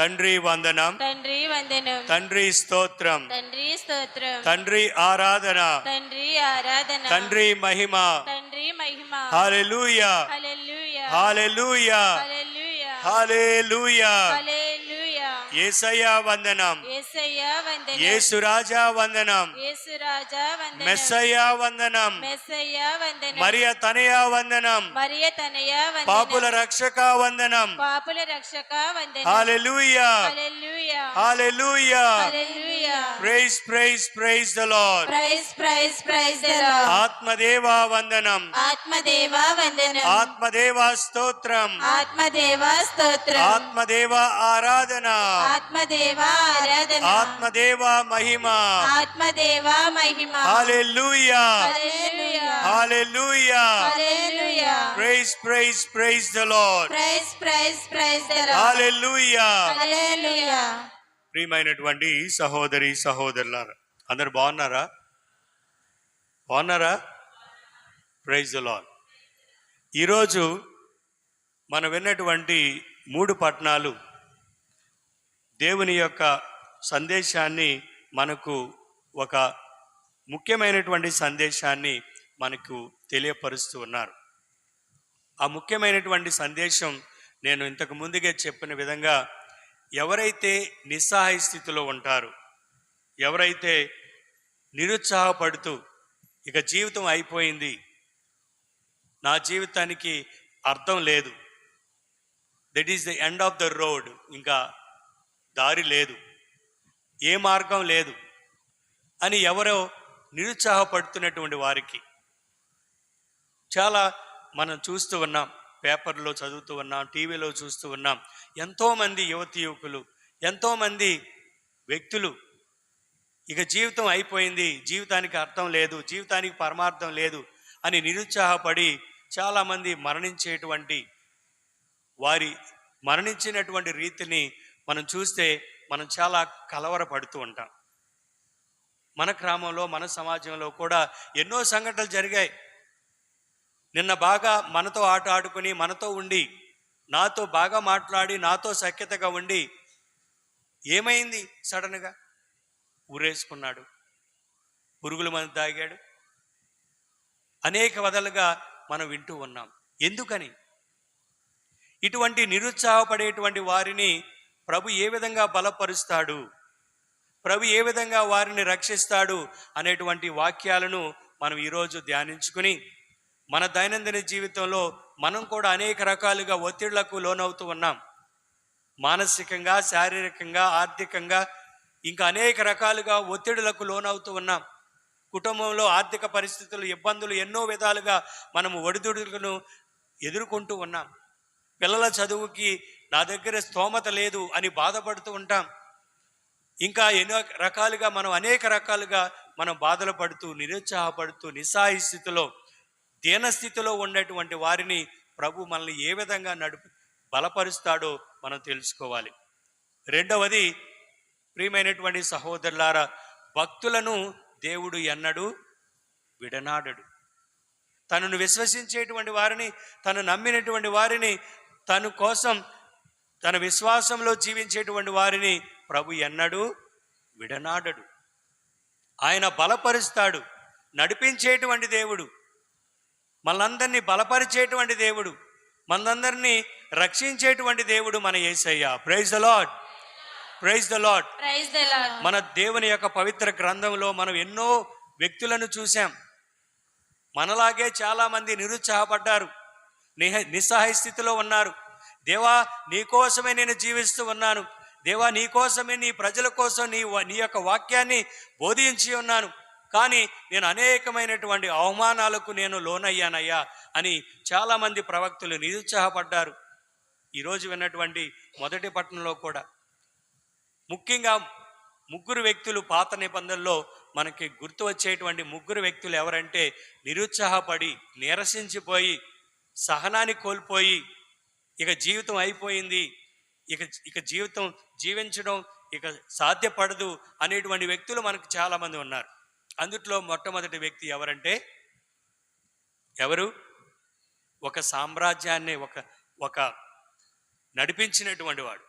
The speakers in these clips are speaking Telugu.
తండ్రి వందనం తండ్రి వందనం తండ్రి స్తోత్రం తండ్రి స్తోత్రం తండ్రి ఆరాధన తండ్రి ఆరాధన తండ్రి మహిమ తండ్రి మహిమ హల్లెలూయా హాలెలూయా హల్లెలూయా హాలెలూయా హల్లెలూయా యేసయ్యా వందనం. యేసు రాజా వందనం. మెస్సయ్యా వందనం. మెస్సయ్యా వందనం. మరియ తనయా వందనం. మరియ తనయ వందనం. పాపుల రక్షక వందనం. పాపుల రక్షక వందనం. హల్లెలూయా. హాలెలూయా హల్లెలూయా. Praise praise praise the Lord. Praise praise praise the Lord. ఆత్మదేవా వందనం. ఆత్మదేవా వందనం. ఆత్మదేవా స్తోత్రం. ఆత్మదేవా స్తోత్రం. ఆత్మదేవా ఆరాధన. ఆత్మదేవా మహిమ. ఆత్మదేవా మహిమ. హాలెలూయా హల్లెలూయా. హాలెలూయా హల్లెలూయా. Praise praise praise the Lord. Praise praise praise the Lord. Hallelujah హల్లెలూయా. ప్రియమైనటువంటి సహోదరి సహోదరులారా అందరు బాగున్నారా? బాగున్నారా? Praise the Lord. ఈరోజు మనం విన్నటువంటి మూడు పట్టణాలు దేవుని యొక్క సందేశాన్ని మనకు ఒక ముఖ్యమైనటువంటి సందేశాన్ని మనకు తెలియపరుస్తూ ఉన్నారు. ఆ ముఖ్యమైనటువంటి సందేశం నేను ఇంతకు ముందుగా చెప్పిన విధంగా ఎవరైతే నిస్సహాయ స్థితిలో ఉంటారో ఎవరైతే నిరుత్సాహపడుతూ ఇక జీవితం అయిపోయింది నా జీవితానికి అర్థం లేదు that is the end of the road ఇంకా దారి లేదు. ఏ మార్గం లేదు అని ఎవరో నిరుత్సాహపడుతున్నటువంటి వారికి చాలా మనం చూస్తూ ఉన్నాం పేపర్లో చదువుతూ ఉన్నాం టీవీలో చూస్తూ ఉన్నాం. ఎంతోమంది యువతి యువకులు ఎంతోమంది వ్యక్తులు ఇక జీవితం అయిపోయింది జీవితానికి అర్థం లేదు జీవితానికి పరమార్థం లేదు అని నిరుత్సాహపడి చాలామంది మరణించేటువంటి వారి మరణించినటువంటి రీతిని మనం చూస్తే మనం చాలా కలవరపడుతూ ఉంటాం. మన గ్రామంలో మన సమాజంలో కూడా ఎన్నో సంఘటనలు జరిగాయి. నిన్న బాగా మనతో ఆట ఆడుకుని మనతో ఉండి నాతో బాగా మాట్లాడి నాతో సఖ్యతగా ఉండి ఏమైంది సడన్గా? ఊరేసుకున్నాడు. పురుగుల మంది తాగాడు. అనేక వదలుగా మనం వింటూ ఉన్నాం. ఎందుకని? ఇటువంటి నిరుత్సాహపడేటువంటి వారిని ప్రభు ఏ విధంగా బలపరుస్తాడు? ప్రభు ఏ విధంగా వారిని రక్షిస్తాడు? అనేటువంటి వాక్యాలను మనం ఈరోజు ధ్యానించుకుని మన దైనందిన జీవితంలో మనం కూడా అనేక రకాలుగా ఒత్తిళ్ళకు లోనవుతూ ఉన్నాం. మానసికంగా శారీరకంగా ఆర్థికంగా ఇంకా అనేక రకాలుగా ఒత్తిడులకు లోనవుతూ ఉన్నాం. కుటుంబంలో ఆర్థిక పరిస్థితులు ఇబ్బందులు ఎన్నో విధాలుగా మనము ఒడిదుడులను ఎదుర్కొంటూ ఉన్నాం. పిల్లల చదువుకి నా దగ్గర స్తోమత లేదు అని బాధపడుతూ ఉంటాం. ఇంకా ఎన్నో రకాలుగా మనం అనేక రకాలుగా మనం బాధలు పడుతూ నిరుత్సాహపడుతూ నిస్సాయి స్థితిలో దీనస్థితిలో ఉన్నటువంటి వారిని ప్రభు మనల్ని ఏ విధంగా నడుపు బలపరుస్తాడో మనం తెలుసుకోవాలి. రెండవది ప్రియమైనటువంటి సహోదరులారా భక్తులను దేవుడు ఎన్నడు విడనాడడు. తనను విశ్వసించేటువంటి వారిని తను నమ్మినటువంటి వారిని తను కోసం తన విశ్వాసంలో జీవించేటువంటి వారిని ప్రభు ఎన్నడూ విడనాడడు. ఆయన బలపరుస్తాడు. నడిపించేటువంటి దేవుడు. మనందరినీ బలపరిచేటువంటి దేవుడు. మనందరినీ రక్షించేటువంటి దేవుడు మన యేసయ్య praise the Lord praise the Lord మన దేవుని యొక్క పవిత్ర గ్రంథంలో మనం ఎన్నో వ్యక్తులను చూసాం మనలాగే చాలామంది నిరుత్సాహపడ్డారు. నిహ నిస్సహాయ స్థితిలో ఉన్నారు. దేవా నీకోసమే నేను జీవిస్తూ ఉన్నాను. దేవా నీకోసమే నీ ప్రజల కోసం నీ నీ యొక్క వాక్యాన్ని బోధించి ఉన్నాను. కానీ నేను అనేకమైనటువంటి అవమానాలకు నేను లోనయ్యానయ్యా అని చాలామంది ప్రవక్తులు నిరుత్సాహపడ్డారు. ఈరోజు విన్నటువంటి మొదటి పట్టణంలో కూడా. ముఖ్యంగా ముగ్గురు వ్యక్తులు పాత నిబంధనలో మనకి గుర్తు వచ్చేటువంటి ముగ్గురు వ్యక్తులు ఎవరంటే నిరుత్సాహపడి నీరసించిపోయి సహనాన్ని కోల్పోయి ఇక జీవితం అయిపోయింది. ఇక ఇక జీవితం జీవించడం ఇక సాధ్యపడదు అనేటువంటి వ్యక్తులు మనకు చాలామంది ఉన్నారు. అందుట్లో మొట్టమొదటి వ్యక్తి ఎవరంటే? ఎవరు? ఒక సామ్రాజ్యాన్ని ఒక ఒక నడిపించినటువంటి వాడు.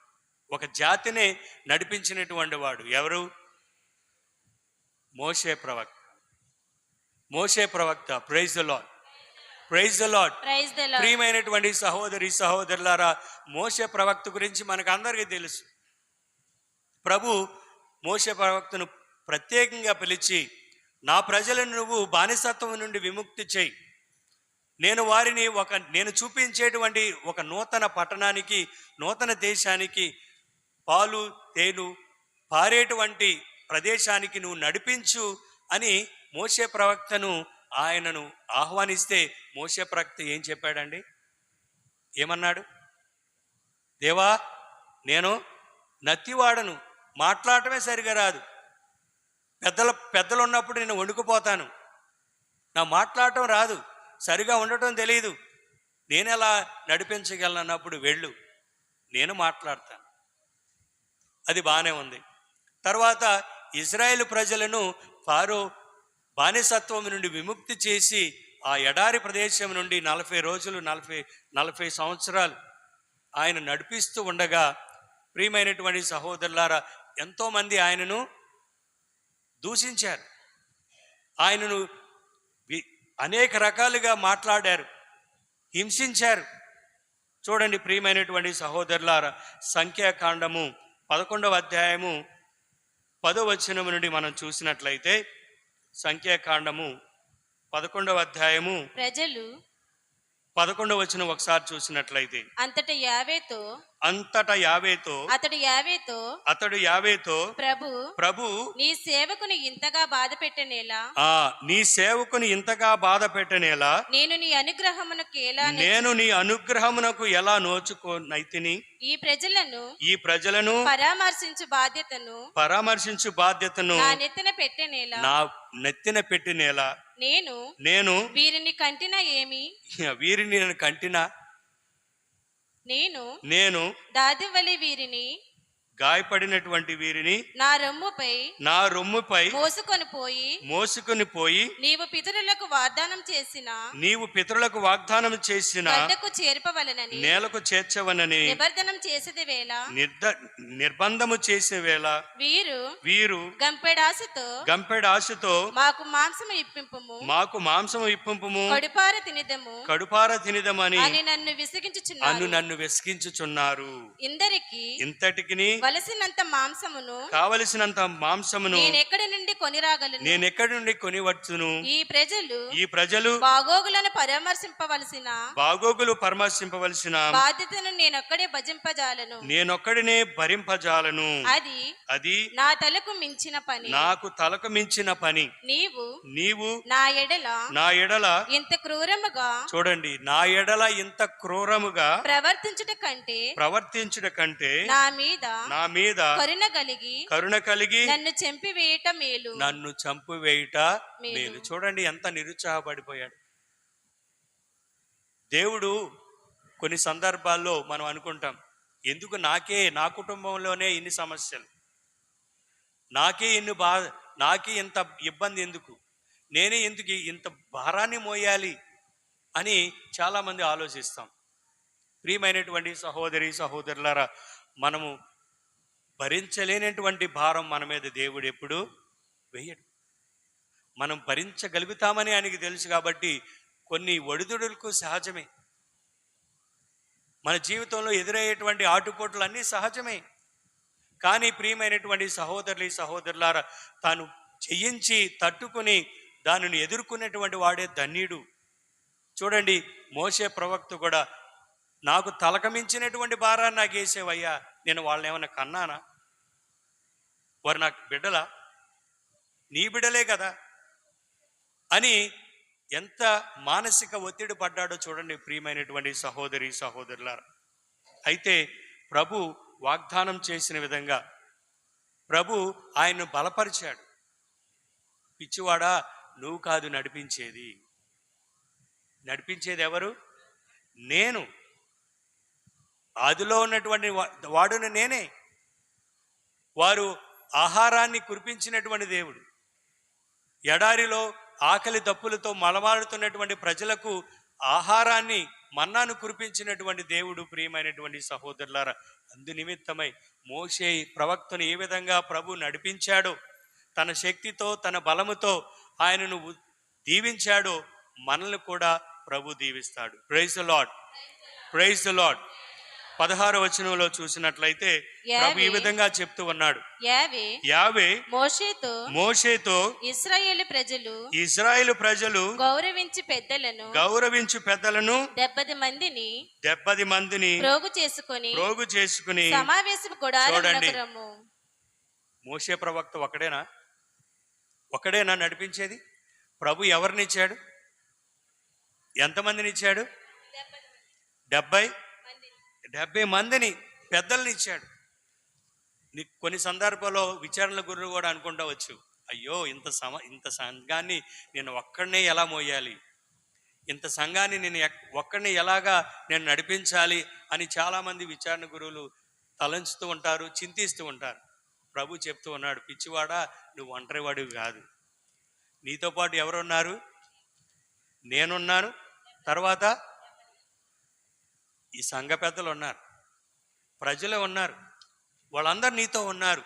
ఒక జాతిని నడిపించినటువంటి వాడు ఎవరు? మోషే ప్రవక్త. మోషే ప్రవక్త praise Lord praise the Lord praise the Lord ప్రియమైనటువంటి సహోదరి సహోదరులారా మోసే ప్రవక్త గురించి మనకు అందరికీ తెలుసు. ప్రభు మోసే ప్రవక్తను ప్రత్యేకంగా పిలిచి నా ప్రజలను నువ్వు బానిసత్వం నుండి విముక్తి చేయి. నేను వారిని ఒక నేను చూపించేటువంటి ఒక నూతన పట్టణానికి నూతన దేశానికి పాలు తేలు పారేటువంటి ప్రదేశానికి నువ్వు నడిపించు అని మోసే ప్రవక్తను ఆయనను ఆహ్వానిస్తే మోసే ప్రక్త ఏం చెప్పాడండి? ఏమన్నాడు? దేవా నేను నత్తివాడను మాట్లాడటమే సరిగా రాదు. పెద్దల పెద్దలు ఉన్నప్పుడు నేను వణుకుపోతాను నా మాట్లాడటం రాదు సరిగా ఉండటం తెలియదు నేను ఎలా నడిపించగలను అన్నప్పుడు వెళ్ళు నేను మాట్లాడతాను. అది బాగానే ఉంది. తర్వాత ఇజ్రాయేల్ ప్రజలను ఫారో బానిసత్వం నుండి విముక్తి చేసి ఆ ఎడారి ప్రదేశం నుండి నలభై రోజులు నలభై నలభై సంవత్సరాలు ఆయన నడిపిస్తూ ఉండగా ప్రియమైనటువంటి సహోదరులారా ఎంతోమంది ఆయనను దూషించారు. ఆయనను వి- అనేక రకాలుగా మాట్లాడారు హింసించారు. చూడండి ప్రియమైనటువంటి సహోదరులారా సంఖ్యాకాండము పదకొండవ అధ్యాయము పదో వచనము నుండి మనం చూసినట్లయితే సంఖ్యాకాండము పదకొండవ అధ్యాయము ప్రజలు పదకొండవ వచనం ఒకసారి చూసినట్లయితే అంతట యావేతో అంతటా యావేతో అతడు యావేతో అతడు యావేతో ప్రభు ప్రభు నీ సేవకుని ఇంతగా బాధ పెట్టనేలా? ఆ నీ సేవకుని ఇంతగా బాధ పెట్టనేలా? నేను నీ అనుగ్రహమునకు ఎలా నేను నీ అనుగ్రహమునకు ఎలా నోచుకోనైతిని ఈ ప్రజలను ఈ ప్రజలను పరామర్శించు బాధ్యతను పరామర్శించు బాధ్యతను నా నెత్తిన పెట్టనేలా? నా నెత్తిన పెట్టినేలా? నేను నేను వీరిని కంటిన ఏమి? వీరిని నేను కంటినా? నేను నేను దాదివలి వీరిని గాయపడినటువంటి వీరిని నా రొమ్ముపై నా రొమ్ముపై మోసుకొని పోయి మోసుకుని పోయి నీవు పితరులకు వాగ్దానం చేసిన నీవు పితరులకు వాగ్దానం చేసిన చేర్పవలనని నేలకు చేర్చవనని నిబర్ధనం చేసేది వేళ నిర్ద నిర్బంధము చేసే వేళ వీరు వీరు గంపెడాశతో గంపెడ ఆశతో మాకు మాంసము ఇప్పింపుము మాకు మాంసము ఇప్పింపుము కడుపార తినిదము కడుపార తినిదమని అని నన్ను అను విసిగించుచున్నారు నన్ను వెసిగించుచున్నారు. ఇందరికి ఇంతటికిని వలసినంత మాంసమును కావలసినంత మాంసమును నేనెక్కడి నుండి కొనిరాగలను? నేనెక్కడి నుండి కొనివచ్చును? ఈ ప్రజలు ఈ ప్రజలు బాగోగులను పరామర్శింపవలసిన బాగోగులు పరామర్శింపవలసిన బాధ్యతను నేనొక్కడే భజింపజాలను. నేనొక్కడినే భరింపజాలను. అది అది నా తలకు మించిన పని. నాకు తలకు మించిన పని. నీవు నీవు నా ఎడల నా ఎడల ఇంత క్రూరముగా చూడండి నా ఎడల ఇంత క్రూరముగా ప్రవర్తించుట కంటే ప్రవర్తించుట కంటే నా మీద నా మీద కరుణ కలిగి కరుణ కలిగి నన్ను చంపివేయట మేలు. నన్ను చంపివేయుట. మేలు. చూడండి ఎంత నిరుత్సాహపడిపోయాడు. దేవుడు కొన్ని సందర్భాల్లో మనం అనుకుంటాం ఎందుకు నాకే నా కుటుంబంలోనే ఇన్ని సమస్యలు? నాకే ఇన్ని బా నాకే ఇంత ఇబ్బంది ఎందుకు? నేనే ఎందుకు ఇంత భారాన్ని మోయాలి అని చాలామంది ఆలోచిస్తాం. ప్రియమైనటువంటి సహోదరి సహోదరులారా మనము భరించలేనటువంటి భారం మన మీద దేవుడు ఎప్పుడు వేయడు. మనం భరించగలుగుతామని ఆయనకి తెలుసు కాబట్టి కొన్ని ఒడిదుడులకు సహజమే. మన జీవితంలో ఎదురయ్యేటువంటి ఆటుపోట్లు అన్నీ సహజమే. కానీ ప్రియమైనటువంటి సహోదరులు సహోదరులారా తాను చెయ్యించి తట్టుకుని దానిని ఎదుర్కొనేటువంటి వాడే ధన్యుడు. చూడండి మోసే ప్రవక్త కూడా నాకు తలకమించినటువంటి భారాన్ని నాకు వేసేవయ్యా నేను వాళ్ళని ఏమైనా కన్నానా? వారు నాకు బిడ్డలా? నీ బిడ్డలే కదా? అని ఎంత మానసిక ఒత్తిడి పడ్డాడో చూడండి ప్రియమైనటువంటి సహోదరి సహోదరులారా. అయితే ప్రభు వాగ్దానం చేసిన విధంగా ప్రభు ఆయన్ను బలపరిచాడు. పిచ్చివాడా నువ్వు కాదు నడిపించేది. నడిపించేది ఎవరు? నేను. ఆదిలో ఉన్నటువంటి వా- వాడును నేనే. వారు ఆహారాన్ని కురిపించినటువంటి దేవుడు. ఎడారిలో ఆకలి దప్పులతో మలమాడుతున్నటువంటి ప్రజలకు ఆహారాన్ని మన్నాను కురిపించినటువంటి దేవుడు ప్రియమైనటువంటి సహోదరులారా అందు నిమిత్తమై మోసే ప్రవక్తను ఏ విధంగా ప్రభు నడిపించాడో తన శక్తితో తన బలముతో ఆయనను దీవించాడో మనల్ని కూడా ప్రభు దీవిస్తాడు. ప్రైజ్ లాడ్ ప్రైజ్ లాడ్ పదహారు వచనంలో చూసినట్లయితే ప్రభు ఈ. విధంగా చెప్తూ ఉన్నాడు. యావే మోషేతో మోషేతో ఇస్రాయేలు ప్రజలు ఇజ్రాయేలు ప్రజలు గౌరవించి పెద్దలను గౌరవించు పెద్దలను డెబ్బది మందిని డెబ్బది మందిని ప్రోగు చేసుకొని ప్రోగు చేసుకుని సమావేశం కూడా చూడండి. మోషే ప్రవక్త ఒకడేనా? ఒకడేనా నడిపించేది? ప్రభు ఎవరిని ఇచ్చాడు? ఎంతమందిని ఇచ్చాడు? డెబ్బై? డెబ్బై మందిని పెద్దల్ని ఇచ్చాడు. నీ కొన్ని సందర్భాల్లో విచారణల గురువు కూడా అనుకుంటవచ్చు అయ్యో ఇంత సమ ఇంత సంఘాన్ని నేను ఒక్కడనే ఎలా మోయాలి? ఇంత సంఘాన్ని నేను ఎక్- ఒక్కడిని ఎలాగా నేను నడిపించాలి? అని చాలామంది విచారణ గురువులు తలంచుతూ ఉంటారు చింతిస్తూ ఉంటారు. ప్రభు చెప్తూ ఉన్నాడు పిచ్చివాడా నువ్వు ఒంటరివాడివి కాదు. నీతో పాటు ఎవరున్నారు? నేనున్నాను. తర్వాత ఈ సంఘ పెద్దలు ఉన్నారు. ప్రజలు ఉన్నారు. వాళ్ళందరూ నీతో ఉన్నారు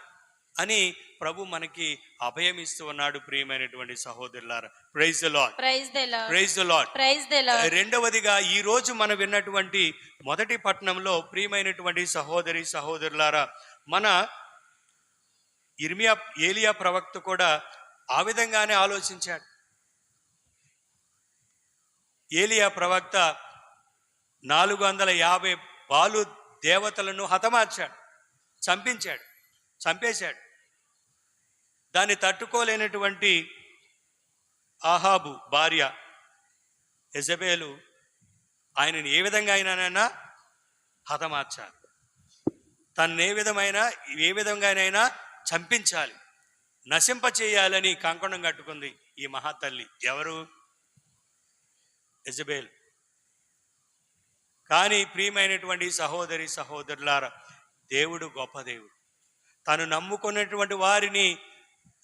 అని ప్రభు మనకి అభయం ఇస్తూ ఉన్నాడు ప్రియమైనటువంటి సహోదరులారా. Praise Lord praise praise Lord praise రెండవదిగా ఈ రోజు మనం విన్నటువంటి మొదటి పట్టణంలో ప్రియమైనటువంటి సహోదరి సహోదరులారా మన ఇర్మియా ఏలియా ప్రవక్త కూడా ఆ విధంగానే ఆలోచించాడు. ఏలియా ప్రవక్త నాలుగు వందల యాభై బాలు దేవతలను హతమార్చాడు చంపించాడు చంపేశాడు. దాన్ని తట్టుకోలేనటువంటి ఆహాబు భార్య ఎజబేలు ఆయనను ఏ విధంగా అయినానైనా హతమార్చాలి. తను ఏ విధమైన ఏ విధంగానైనా చంపించాలి. నశింప చేయాలని కంకణం కట్టుకుంది ఈ మహాతల్లి ఎవరు? ఎజబేలు కానీ ప్రియమైనటువంటి సహోదరి సహోదరులార దేవుడు గొప్ప దేవుడు. తను నమ్ముకున్నటువంటి వారిని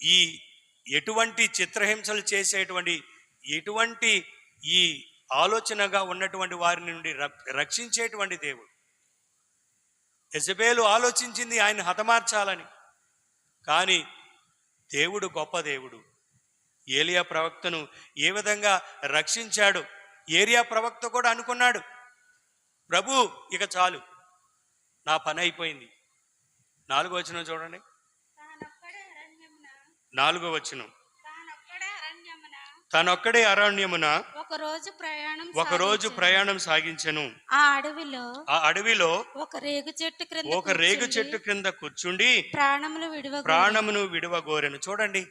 ఈ ఎటువంటి చిత్రహింసలు చేసేటువంటి ఎటువంటి ఈ ఆలోచనగా ఉన్నటువంటి వారి నుండి రక్షించేటువంటి దేవుడు. ఎజబేలు ఆలోచించింది ఆయన హతమార్చాలని. కానీ దేవుడు గొప్ప దేవుడు. ఏలియా ప్రవక్తను ఏ విధంగా రక్షించాడు? ఏరియా ప్రవక్త కూడా అనుకున్నాడు ప్రభు ఇక చాలు. నా పని అయిపోయింది. నాలుగో వచనం చూడండి. నాలుగో వచనం. తానొక్కడే అరణ్యమున. ఒక రోజు ప్రయాణం ఒక రోజు. ప్రయాణం సాగించెను. ఆ అడవిలో ఆ అడవిలో ఒక రేగు చెట్టు క్రింద ఒక రేగు చెట్టు క్రింద కూర్చుండి ప్రాణములు విడువ ప్రాణమును విడవగోరెను. చూడండి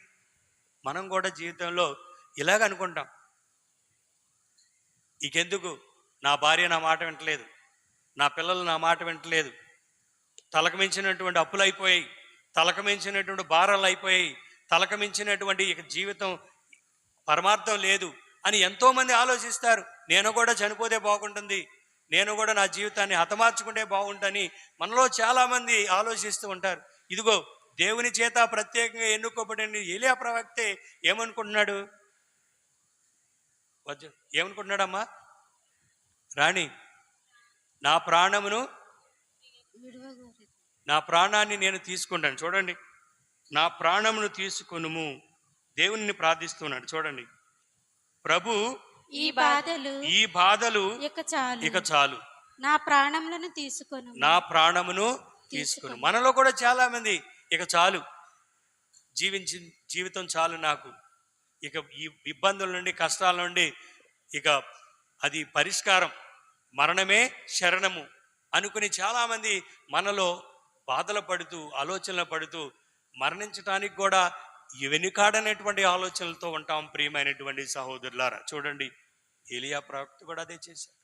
మనం కూడా జీవితంలో ఇలాగ అనుకుంటాం. ఇకెందుకు? నా భార్య నా మాట వింటలేదు. నా పిల్లలు నా మాట వింటలేదు. తలకు మించినటువంటి అప్పులు అయిపోయాయి. తలకు మించినటువంటి భారాలు అయిపోయాయి. తలకు మించినటువంటి ఇక జీవితం పరమార్థం లేదు అని ఎంతోమంది ఆలోచిస్తారు. నేను కూడా చనిపోతే బాగుంటుంది. నేను కూడా నా జీవితాన్ని హతమార్చుకుంటే బాగుంటుంది మనలో చాలామంది ఆలోచిస్తూ ఉంటారు. ఇదిగో దేవుని చేత ప్రత్యేకంగా ఎన్నుకోబడిన ఏలియా ప్రవక్తే ఏమనుకుంటున్నాడు? వద్దు. ఏమనుకుంటున్నాడమ్మా? రాణి నా ప్రాణమును. నా ప్రాణాన్ని నేను తీసుకుంటాను. చూడండి. నా ప్రాణమును తీసుకొనుము. దేవుని ప్రార్థిస్తున్నాడు. చూడండి. ప్రభు ఈ బాధలు ఈ బాధలు ఇక చాలు. ఇక చాలు. నా ప్రాణములను తీసుకొను నా ప్రాణమును తీసుకుని. మనలో కూడా చాలా మంది ఇక చాలు. జీవించి జీవితం చాలు నాకు. ఇక ఈ ఇబ్బందుల నుండి కష్టాల నుండి ఇక అది పరిష్కారం. మరణమే శరణము అనుకుని చాలామంది మనలో బాధలు పడుతూ ఆలోచనలు పడుతూ మరణించటానికి కూడా వెనుకాడనేటువంటి ఆలోచనలతో ఉంటాం ప్రియమైనటువంటి సహోదరులారా. చూడండి ఏలియా ప్రవక్త కూడా అదే చేశాడు.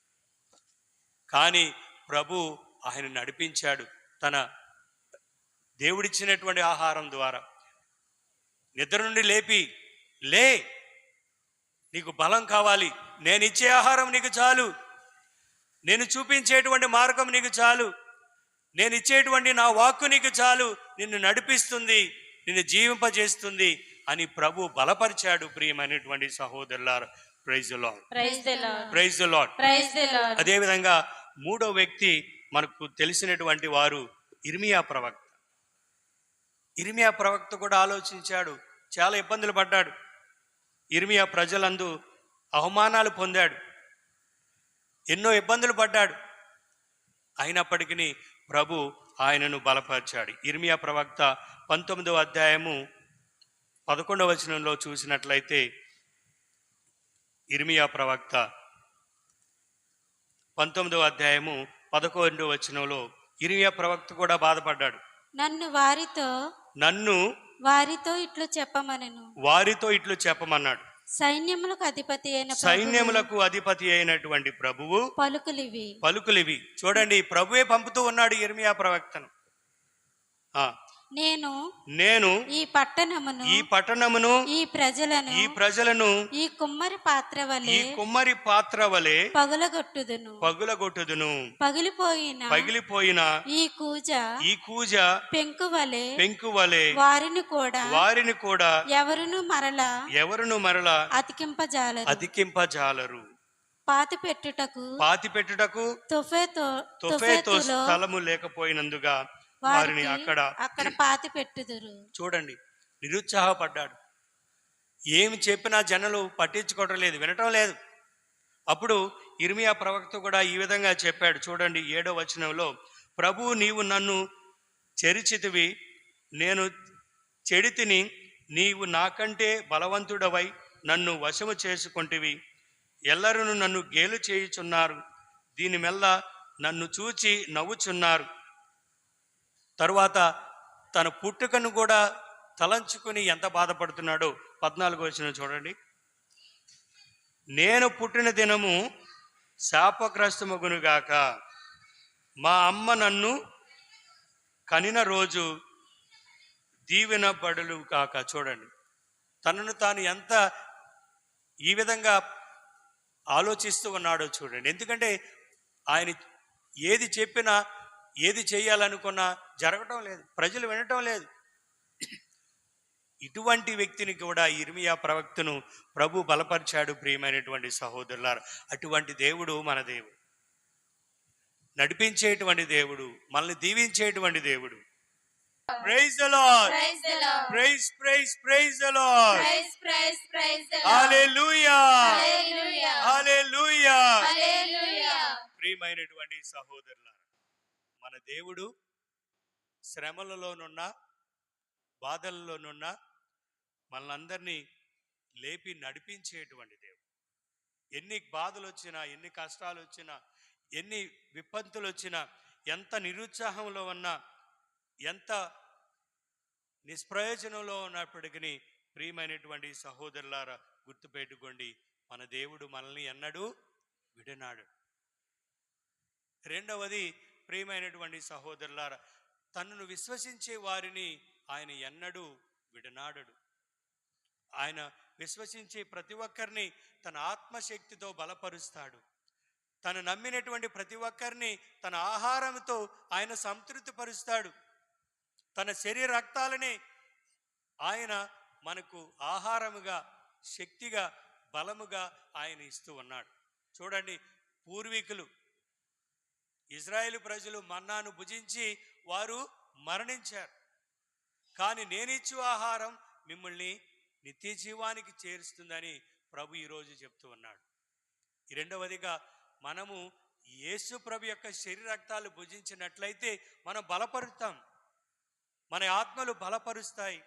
కానీ ప్రభు ఆయన నడిపించాడు తన దేవుడిచ్చినటువంటి ఆహారం ద్వారా. నిద్ర నుండి లేపి లే నీకు బలం కావాలి. నేను ఇచ్చే ఆహారం నీకు చాలు. నేను చూపించేటువంటి మార్గం నీకు చాలు. నేను ఇచ్చేటువంటి నా వాక్కు నీకు చాలు. నిన్ను నడిపిస్తుంది. నిన్ను జీవింపజేస్తుంది అని ప్రభు బలపరిచాడు ప్రియమైనటువంటి సహోదరులారా. Praise Lord praise the Lord praise Lord praise the Lord అదేవిధంగా మూడో వ్యక్తి మనకు తెలిసినటువంటి వారు ఇర్మియా ప్రవక్త. ఇర్మియా ప్రవక్త కూడా ఆలోచించాడు. చాలా ఇబ్బందులు పడ్డాడు. ఇర్మియా ప్రజలందు అవమానాలు పొందాడు. ఎన్నో ఇబ్బందులు పడ్డాడు. అయినప్పటికీ ప్రభు ఆయనను బలపరిచాడు. ఇర్మియా ప్రవక్త పంతొమ్మిదవ అధ్యాయము పదకొండవ వచనంలో చూసినట్లయితే ఇర్మియా ప్రవక్త పంతొమ్మిదవ అధ్యాయము పదకొండవ వచనంలో ఇరియా ప్రవక్త కూడా బాధపడ్డాడు. నన్ను వారితో నన్ను వారితో ఇట్లు చెప్పమనను. వారితో ఇట్లు చెప్పమన్నాడు. సైన్యములకు అధిపతి అయిన సైన్యములకు అధిపతి అయినటువంటి ప్రభువు పలుకులివి. పలుకులివి. చూడండి ప్రభువే పంపుతూ ఉన్నాడు ఇర్మియా ప్రవక్తను. ఆ, నేను నేను ఈ పట్టణమును ఈ పట్టణమును ఈ ప్రజలను ఈ ప్రజలను ఈ కుమ్మరి పాత్ర ఈ వలె కుమ్మరి పాత్ర వలె పగులగొట్టుదును. పగులగొట్టుదును. పగిలిపోయిన పగిలిపోయిన ఈ కూజ ఈ కూజ పెంకు వలె పెంకు వలె వారిని కూడా వారిని కూడా ఎవరును మరలా ఎవరును మరలా అతికింపజాలరు. అతికింపజాలరు. పాతి పెట్టుటకు పాతి పెట్టుటకు తుఫేతో తొఫేతో స్థలము లేకపోయినందుగా వారిని అక్కడ అక్కడ పాతి పెట్టుదురు. చూడండి. నిరుత్సాహపడ్డాడు. ఏమి చెప్పినా జనులు పట్టించుకోవడం లేదు వినటం లేదు. అప్పుడు ఇర్మియా ప్రవక్త కూడా ఈ విధంగా చెప్పాడు. చూడండి ఏడో వచనంలో ప్రభు నీవు నన్ను చెరిచితివి. నేను చెడితిని. నీవు నాకంటే బలవంతుడవై నన్ను వశము చేసుకొంటివి. ఎల్లరూ నన్ను గేలు చేయుచున్నారు. దీని మెల్ల నన్ను చూచి నవ్వుచున్నారు. తరువాత తన పుట్టుకను కూడా తలంచుకుని ఎంత బాధపడుతున్నాడో పద్నాలుగు వచ్చిన చూడండి. నేను పుట్టిన దినము శాపగ్రస్తమగునుగాక మా అమ్మ నన్ను కనిన రోజు దీవెన బడులు కాక చూడండి. తనను తాను ఎంత ఈ విధంగా ఆలోచిస్తూ ఉన్నాడో చూడండి. ఎందుకంటే ఆయన ఏది చెప్పినా ఏది చేయాలనుకున్నా జరగటం లేదు ప్రజలు వినటం లేదు. ఇటువంటి వ్యక్తిని కూడా ఇర్మియా ప్రవక్తను ప్రభు బలపరిచాడు ప్రియమైనటువంటి సహోదరులారు. అటువంటి దేవుడు మన దేవుడు. నడిపించేటువంటి దేవుడు మనల్ని దీవించేటువంటి దేవుడు. Praise the Lord praise the Lord praise praise praise the Lord praise praise praise the Lord హల్లెలూయా హల్లెలూయా హల్లెలూయా హల్లెలూయా ప్రియమైనటువంటి సహోదరులారా. మన దేవుడు శ్రమలలోనున్న బాధల్లోనున్న మనందరినీ లేపి నడిపించేటువంటి దేవుడు. ఎన్ని బాధలు వచ్చినా ఎన్ని కష్టాలు వచ్చినా ఎన్ని విపత్తులు వచ్చినా ఎంత నిరుత్సాహంలో ఉన్నా ఎంత నిష్ప్రయోజనంలో ఉన్నప్పటికీ ప్రియమైనటువంటి సహోదరులారా గుర్తుపెట్టుకోండి మన దేవుడు మనల్ని ఎన్నడూ విడనాడు. రెండవది ప్రియమైనటువంటి సహోదరులారా తనను విశ్వసించే వారిని ఆయన ఎన్నడూ విడనాడడు. ఆయన విశ్వసించే ప్రతి ఒక్కరిని తన ఆత్మశక్తితో బలపరుస్తాడు. తను నమ్మినటువంటి ప్రతి ఒక్కరిని తన ఆహారంతో ఆయన సంతృప్తిపరుస్తాడు. తన శరీర రక్తాలని ఆయన మనకు ఆహారముగా శక్తిగా బలముగా ఆయన ఇస్తూ ఉన్నాడు. చూడండి పూర్వీకులు ఇజ్రాయేల్ ప్రజలు మన్నాను భుజించి వారు మరణించారు. కానీ నేనిచ్చు ఆహారం మిమ్మల్ని నిత్య జీవానికి చేరుస్తుందని ప్రభు ఈరోజు చెప్తూ ఉన్నాడు. రెండవదిగా మనము యేసు ప్రభు యొక్క శరీర రక్తాలు భుజించినట్లయితే మనం బలపరుస్తాం మన ఆత్మలు బలపరుస్తాయి.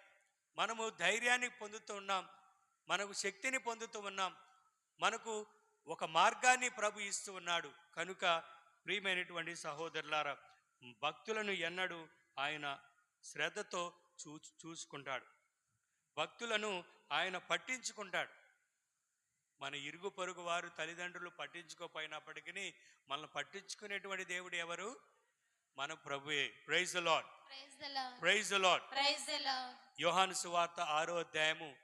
మనము ధైర్యాన్ని పొందుతూ ఉన్నాం. మనకు శక్తిని పొందుతూ ఉన్నాం. మనకు ఒక మార్గాన్ని ప్రభు ఇస్తూ ఉన్నాడు. కనుక ప్రియమైనటువంటి సహోదరులారా భక్తులను ఎన్నడూ ఆయన శ్రద్ధతో చూ చూసుకుంటాడు. భక్తులను ఆయన పట్టించుకుంటాడు. మన ఇరుగు పొరుగు వారు తల్లిదండ్రులు పట్టించుకోపోయినప్పటికీ మనల్ని పట్టించుకునేటువంటి దేవుడు ఎవరు? మన ప్రభువే. Praise Lord praise the Lord praise Lord యోహాను సువార్త ఆరో అధ్యాయము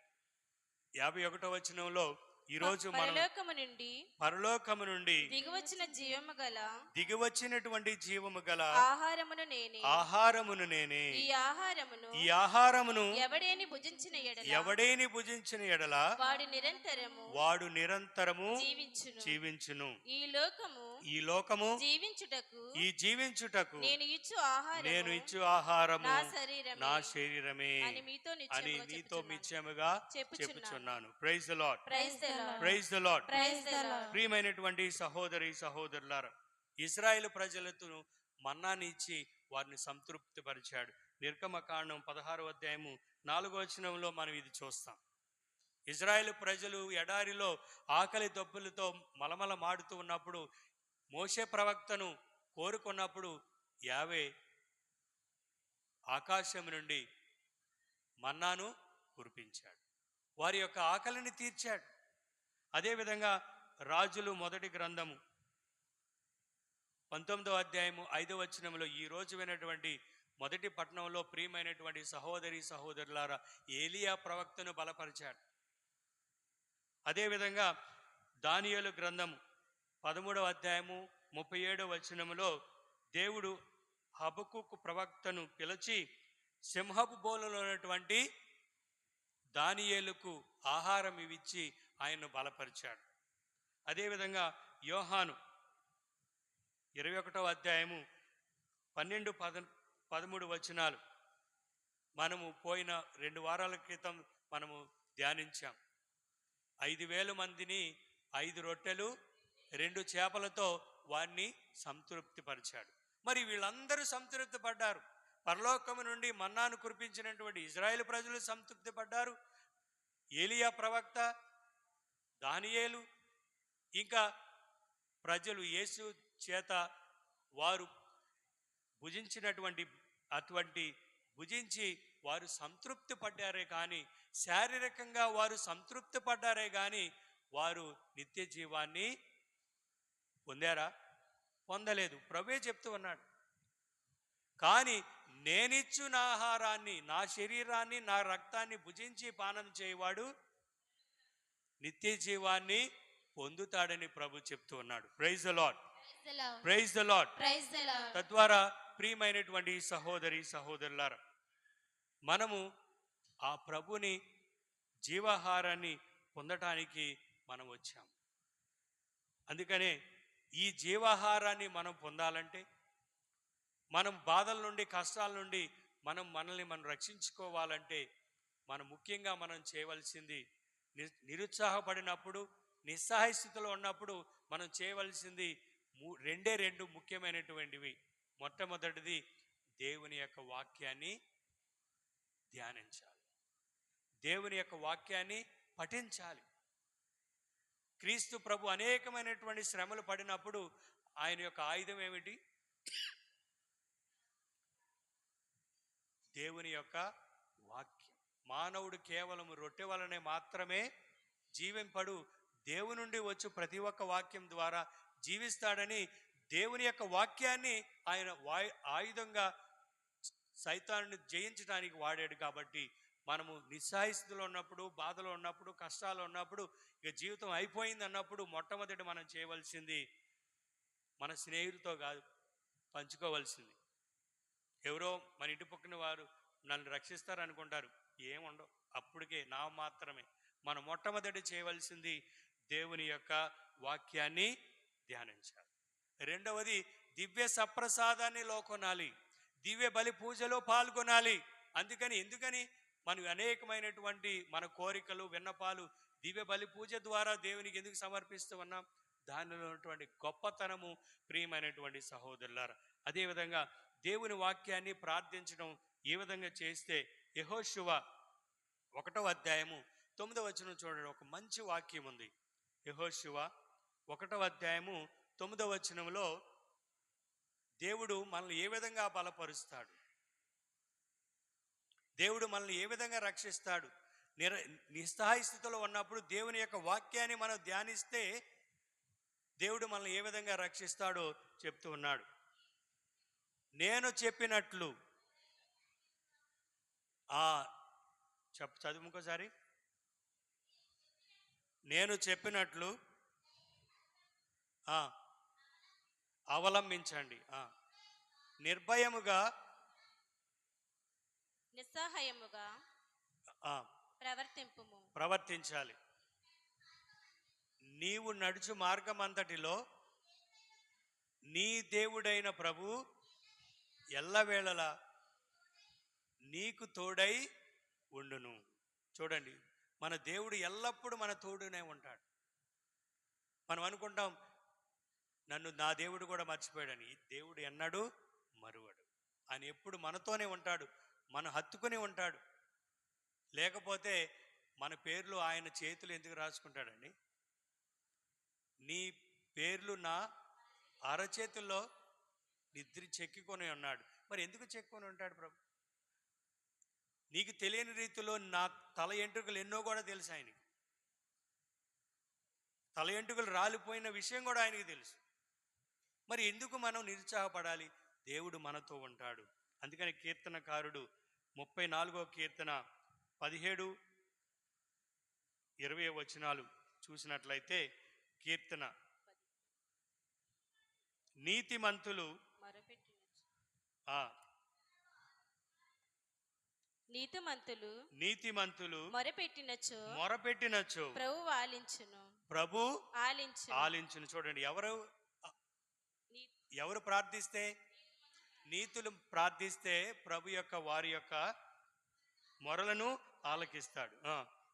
యాభై ఒకటో వచనంలో ఈ రోజు పరలోకము నుండి పరలోకము నుండి దిగివచ్చిన జీవము గల దిగివచ్చినటువంటి జీవము గల ఆహారమును నేనే. ఆహారమును నేనే. ఈ ఆహారమును ఈ ఆహారమును ఎవడేని భుజించిన ఎడల? ఎవడేని భుజించిన ఎడల? వాడు నిరంతరము వాడు నిరంతరము జీవించును. జీవించును. ఈ లోకము ఈ లోకము జీవించుటకు ఈ జీవించుటకు నేను ఇచ్చు ఆహారం నేను ఇచ్చు ఆహారము నా శరీరమే నా శరీరమే అని మీతో అని నిశ్చయముగా నీతో చెప్పుచున్నాను. Praise the Praise the Lord. Praise the Lord. ప్రియమైనటువంటి సహోదరి సహోదరులారా ఇస్రాయేల్ ప్రజలతో మన్నాని ఇచ్చి వారిని సంతృప్తి పరిచాడు నిర్గమకాండం పదహారో అధ్యాయము నాలుగో వచనంలో మనం ఇది చూస్తాం. ఇజ్రాయెల్ ప్రజలు ఎడారిలో ఆకలి దప్పులతో మలమల మాడుతూ ఉన్నప్పుడు మోషే ప్రవక్తను కోరుకున్నప్పుడు యావే ఆకాశం నుండి మన్నాను కురిపించాడు. వారి యొక్క ఆకలిని తీర్చాడు. అదేవిధంగా రాజులు మొదటి గ్రంథము పంతొమ్మిదవ అధ్యాయము ఐదో వచనంలో ఈ రోజు వినటువంటి మొదటి పట్టణంలో ప్రియమైనటువంటి సహోదరి సహోదరులారా ఏలియా ప్రవక్తను బలపరిచాడు. అదేవిధంగా దానియేలు గ్రంథము పదమూడవ అధ్యాయము ముప్పై ఏడవ వచనములో దేవుడు హబకుకు ప్రవక్తను పిలిచి సింహపు బోలలో ఉన్నటువంటి దానియేలుకు ఆహారం ఇవిచ్చి ఆయన్ను బలపరిచాడు. అదేవిధంగా యోహాను ఇరవై ఒకటవ అధ్యాయము పన్నెండు పద పదమూడు వచనాలు మనము పోయిన రెండు వారాల క్రితం మనము ధ్యానించాం. ఐదు వేల మందిని ఐదు రొట్టెలు రెండు చేపలతో వారిని సంతృప్తిపరిచాడు. మరి వీళ్ళందరూ సంతృప్తి పడ్డారు పరలోకము నుండి మన్నాను కురిపించినటువంటి ఇజ్రాయెల్ ప్రజలు సంతృప్తి పడ్డారు ఏలియా ప్రవక్త దానియేలు. ఇంకా ప్రజలు యేసు చేత వారు భుజించినటువంటి అటువంటి భుజించి వారు సంతృప్తి పడ్డారే కానీ శారీరకంగా వారు సంతృప్తి పడ్డారే కానీ వారు నిత్య జీవాన్ని పొందారా? పొందలేదు. ప్రభే చెప్తూ ఉన్నాడు. కానీ నేనిచ్చు నా ఆహారాన్ని నా శరీరాన్ని నా రక్తాన్ని భుజించి పానం చేయవాడు నిత్య జీవాన్ని పొందుతాడని ప్రభు చెప్తూ ఉన్నాడు praise the Lord. Praise the Lord. తద్వారా ప్రియమైనటువంటి సహోదరి సహోదరులారా మనము ఆ ప్రభుని జీవాహారాన్ని పొందటానికి మనం వచ్చాం అందుకనే ఈ జీవాహారాన్ని మనం పొందాలంటే మనం బాధల నుండి కష్టాల నుండి మనం మనల్ని మనం రక్షించుకోవాలంటే మనం ముఖ్యంగా మనం చేయవలసింది నిరుత్సాహపడినప్పుడు నిస్సహాయ స్థితిలో ఉన్నప్పుడు మనం చేయవలసింది రెండే రెండు ముఖ్యమైనటువంటివి. మొట్టమొదటిది దేవుని యొక్క వాక్యాన్ని ధ్యానించాలి. దేవుని యొక్క వాక్యాన్ని పఠించాలి. క్రీస్తు ప్రభు అనేకమైనటువంటి శ్రమలు పడినప్పుడు ఆయన యొక్క ఆయుధం ఏమిటి? దేవుని యొక్క వాక్యం. మానవుడు కేవలం రొట్టె వలనే మాత్రమే జీవింపడు. దేవుని నుండి వచ్చు ప్రతి ఒక్క వాక్యం ద్వారా జీవిస్తాడని దేవుని యొక్క వాక్యాన్ని ఆయన వాయు ఆయుధంగా సైతాన్ని జయించడానికి వాడాడు కాబట్టి మనము నిస్సహాయ ఉన్నప్పుడు బాధలో ఉన్నప్పుడు కష్టాలు ఉన్నప్పుడు ఇక జీవితం అయిపోయింది అన్నప్పుడు మొట్టమొదటి మనం చేయవలసింది మన స్నేహితులతో కాదు పంచుకోవలసింది. ఎవరో మన ఇంటి పక్కన వారు నన్ను రక్షిస్తారు అనుకుంటారు ఏముండవు. అప్పటికే నా మాత్రమే. మనం మొట్టమొదటి చేయవలసింది దేవుని యొక్క వాక్యాన్ని ధ్యానించాలి. రెండవది దివ్య సప్రసాదాన్ని లోకొనాలి. దివ్య బలి పూజలో పాల్గొనాలి. అందుకని ఎందుకని? మనం అనేకమైనటువంటి మన కోరికలు విన్నపాలు దివ్య బలి పూజ ద్వారా దేవునికి ఎందుకు సమర్పిస్తూ ఉన్నాం? దానిలో ఉన్నటువంటి గొప్పతనము ప్రియమైనటువంటి సహోదరులారా అదేవిధంగా దేవుని వాక్యాన్ని ప్రార్థించడం ఏ విధంగా చేస్తే యహోశివ ఒకటో అధ్యాయము తొమ్మిదవ వచనం చూడండి. ఒక మంచి వాక్యం ఉంది. యహోశివ ఒకటో అధ్యాయము తొమ్మిదవ వచనంలో దేవుడు మనల్ని ఏ విధంగా బలపరుస్తాడు? దేవుడు మనల్ని ఏ విధంగా రక్షిస్తాడు? నిర నిస్సహాయ స్థితిలో ఉన్నప్పుడు దేవుని యొక్క వాక్యాన్ని మనం ధ్యానిస్తే దేవుడు మనల్ని ఏ విధంగా రక్షిస్తాడో చెప్తూ ఉన్నాడు. నేను చెప్పినట్లు ఆ చెప్ చదువు ఇంకోసారి. నేను చెప్పినట్లు అవలంబించండి నిర్భయముగా నిస్సహాయముగా ఆ, ప్రవర్తింపుము. ప్రవర్తించాలి. నీవు నడుచు మార్గం అంతటిలో నీ దేవుడైన ప్రభు ఎల్లవేళలా నీకు తోడై ఉండును. చూడండి మన దేవుడు ఎల్లప్పుడూ మన తోడునే ఉంటాడు. మనం అనుకుంటాం నన్ను నా దేవుడు కూడా మర్చిపోయాడని. ఈ దేవుడు ఎన్నడూ మరువడు. ఆయన ఎప్పుడు మనతోనే ఉంటాడు మన హత్తుకునే ఉంటాడు. లేకపోతే మన పేర్లు ఆయన చేతులు ఎందుకు రాసుకుంటాడండి? నీ పేర్లు నా అరచేతుల్లో నిద్ర చెక్కుకొని ఉన్నాడు. మరి ఎందుకు చెక్కుకొని ఉంటాడు ప్రభు? నీకు తెలియని రీతిలో నా తల ఎంట్రుకలు ఎన్నో కూడా తెలుసు ఆయనకి. తల ఎంట్రుకలు రాలిపోయిన విషయం కూడా ఆయనకి తెలుసు. మరి ఎందుకు మనం నిరుత్సాహపడాలి? దేవుడు మనతో ఉంటాడు. అందుకని కీర్తనకారుడు ముప్పై నాలుగో కీర్తన పదిహేడు ఇరవై వచనాలు చూసినట్లయితే కీర్తన నీతిమంతులు నీతిమంతులు నీతిమంతులు మొరపెట్టినచో మొరపెట్టినచో ప్రభు ఆలించును ప్రభు ఆలించును ఆలించును చూడండి ఎవరు ఎవరు ప్రార్థిస్తే నీతులు ప్రార్థిస్తే ప్రభు యొక్క వారి యొక్క మొరలను ఆలకిస్తాడు.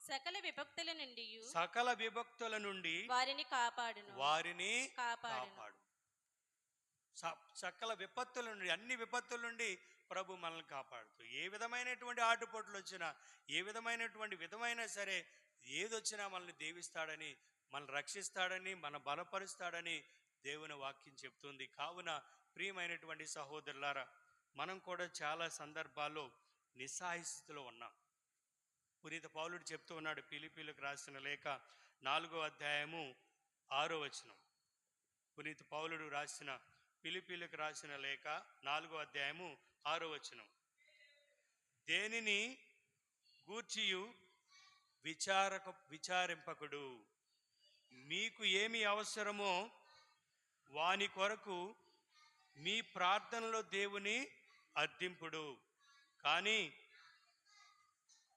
సకల విభక్తుల నుండి సకల విభక్తుల నుండి వారిని కాపాడును. వారిని. కాపాడు. సకల విపత్తుల నుండి అన్ని విపత్తుల నుండి ప్రభు మనల్ని కాపాడుతూ ఏ విధమైనటువంటి ఆటుపోట్లు వచ్చినా ఏ విధమైనటువంటి విధమైనా సరే ఏదొచ్చినా మనల్ని దేవిస్తాడని మనల్ని రక్షిస్తాడని మన బలపరుస్తాడని దేవుని వాక్యం చెప్తుంది. కావున ప్రియమైనటువంటి సహోదరులారా మనం కూడా చాలా సందర్భాల్లో నిస్సాహిస్థితిలో ఉన్నాం. పునీత పౌలుడు చెప్తూ ఉన్నాడు పిలిపిలకు రాసిన లేఖ నాలుగో అధ్యాయము ఆరో వచనం. పునీత పౌలుడు రాసిన పిలిపిలకు రాసిన లేఖ నాలుగో అధ్యాయము ఆరో వచనం దేనిని గూర్చియు విచారక విచారింపకుడు? మీకు ఏమి అవసరమో వాని కొరకు మీ ప్రార్థనలో దేవుని అర్థింపుడు. కానీ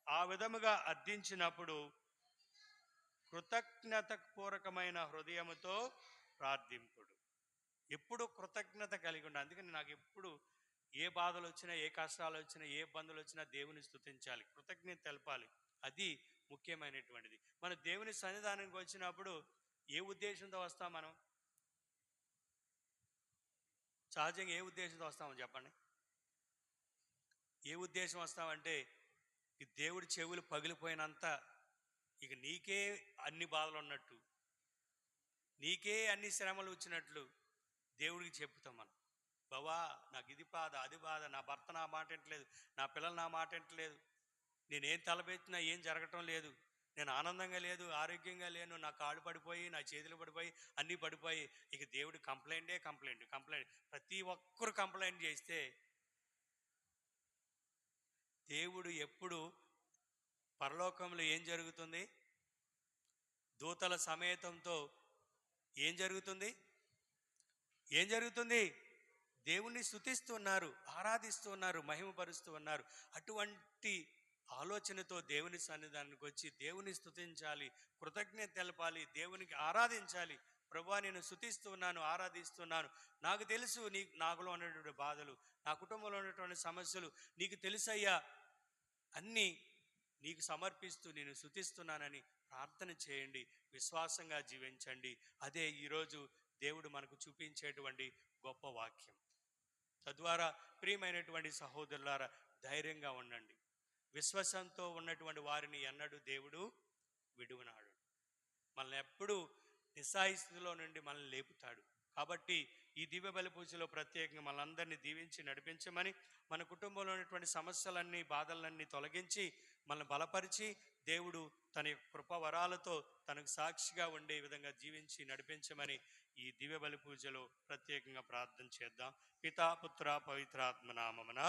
ఆ విధముగా అర్థించినప్పుడు కృతజ్ఞత పూర్వకమైన హృదయముతో ప్రార్థింపుడు. ఎప్పుడు కృతజ్ఞత కలిగి ఉండాలి అందుకని నాకు ఎప్పుడు ఏ బాధలు వచ్చినా ఏ కష్టాలు వచ్చినా ఏ ఇబ్బందులు వచ్చినా దేవుని స్థుతించాలి కృతజ్ఞత తెలపాలి. అది ముఖ్యమైనటువంటిది. మన దేవుని సన్నిధానానికి వచ్చినప్పుడు ఏ ఉద్దేశంతో వస్తాం మనం? సహజంగా ఏ ఉద్దేశంతో వస్తామో చెప్పండి? ఏ ఉద్దేశం వస్తామంటే ఈ దేవుడి చెవులు పగిలిపోయినంత ఇక నీకే అన్ని బాధలు ఉన్నట్టు నీకే అన్ని శ్రమలు వచ్చినట్లు దేవుడికి చెప్తాం మనం. బావా నాకు ఇది బాధ అది బాధ నా భర్త నా మాట వింటలేదు నా పిల్లలు నా మాట వింటలేదు. నేనేం తలపెట్టినా ఏం జరగటం లేదు. నేను ఆనందంగా లేదు ఆరోగ్యంగా లేను నా కాళ్ళు పడిపోయి నా చేతులు పడిపోయి అన్నీ పడిపోయి. ఇక దేవుడు కంప్లైంటే కంప్లైంట్ కంప్లైంట్. ప్రతి ఒక్కరు కంప్లైంట్ చేస్తే దేవుడు ఎప్పుడు పరలోకంలో ఏం జరుగుతుంది? దూతల సమేతంతో ఏం జరుగుతుంది? ఏం జరుగుతుంది? దేవుణ్ణి స్థుతిస్తున్నారు ఆరాధిస్తూ ఉన్నారు మహిమపరుస్తూ ఉన్నారు. అటువంటి ఆలోచనతో దేవుని సన్నిధానానికి వచ్చి దేవుని స్థుతించాలి కృతజ్ఞత తెలపాలి దేవునికి ఆరాధించాలి. ప్రభా నేను స్థుతిస్తున్నాను ఆరాధిస్తున్నాను నాకు తెలుసు నీ నాకులో ఉన్నటువంటి బాధలు నా కుటుంబంలో ఉన్నటువంటి సమస్యలు. నీకు తెలుసయ్యా అన్నీ నీకు సమర్పిస్తూ నేను శుతిస్తున్నానని ప్రార్థన చేయండి విశ్వాసంగా జీవించండి. అదే ఈరోజు దేవుడు మనకు చూపించేటువంటి గొప్ప వాక్యం. తద్వారా ప్రియమైనటువంటి సహోదరులారా ధైర్యంగా ఉండండి. విశ్వాసంతో ఉన్నటువంటి వారిని ఎన్నడూ దేవుడు విడువనాడు. మనల్ని ఎప్పుడు నిస్సాయి స్థితిలో నుండి మనల్ని లేపుతాడు. కాబట్టి ఈ దివ్య బలి పూజలో ప్రత్యేకంగా మనందరినీ దీవించి నడిపించమని మన కుటుంబంలో ఉన్నటువంటి సమస్యలన్నీ బాధలన్నీ తొలగించి మనల్ని బలపరిచి దేవుడు తన కృపవరాలతో తనకు సాక్షిగా ఉండే విధంగా జీవించి నడిపించమని ఈ దివ్య బలి పూజలో ప్రత్యేకంగా ప్రార్థన చేద్దాం. పితా పుత్ర పవిత్రాత్మ నామమున.